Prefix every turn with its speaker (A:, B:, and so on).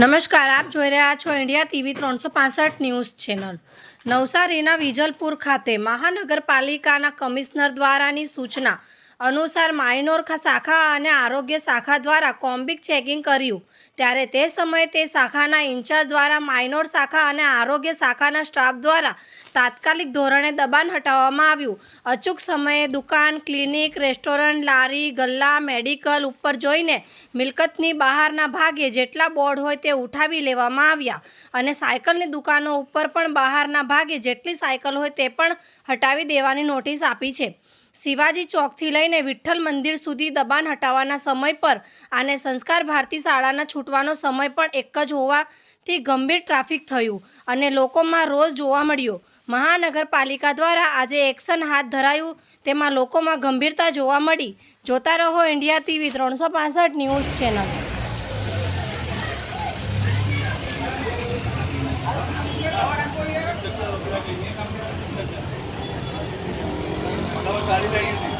A: નમસ્કાર, આપ જોઈ રહ્યા છો ઇન્ડિયા ટીવી ત્રણસો પાસઠ ન્યૂઝ ચેનલ. નવસારીના વિજલપુર ખાતે મહાનગરપાલિકાના કમિશનર દ્વારાની સૂચના અનુસાર માઇનોર શાખા અને આરોગ્ય શાખા દ્વારા કોમ્બિક ચેકિંગ કર્યું. ત્યારે તે સમયે તે શાખાના ઇન્ચાર્જ દ્વારા માઇનોર શાખા અને આરોગ્ય શાખાના સ્ટાફ દ્વારા તાત્કાલિક ધોરણે દબાણ હટાવવામાં આવ્યું. અચૂક સમયે દુકાન, ક્લિનિક, રેસ્ટોરન્ટ, લારી, ગલ્લા, મેડિકલ ઉપર જોઈને મિલકતની બહારના ભાગે જેટલા બોર્ડ હોય તે ઉઠાવી લેવામાં આવ્યા અને સાયકલની દુકાનો ઉપર પણ બહારના ભાગે જેટલી સાયકલ હોય તે પણ હટાવી દેવાની નોટિસ આપી છે. શિવાજી ચોકથી લઈને વિઠ્ઠલ મંદિર સુધી દબાણ હટાવવાના સમય પર અને સંસ્કાર ભારતી શાળાના છૂટવાનો સમય પણ એક જ હોવાથી ગંભીર ટ્રાફિક થયું અને લોકોમાં રોજ જોવા મળ્યો. મહાનગરપાલિકા દ્વારા આજે એક્શન હાથ ધરાયું. તેમાં લોકોમાં ગંભીરતા જોવા મળી. જોતા રહો ઇન્ડિયા ટીવી ત્રણસો ન્યૂઝ ચેનલ.
B: ఖాళీ అయ్యింది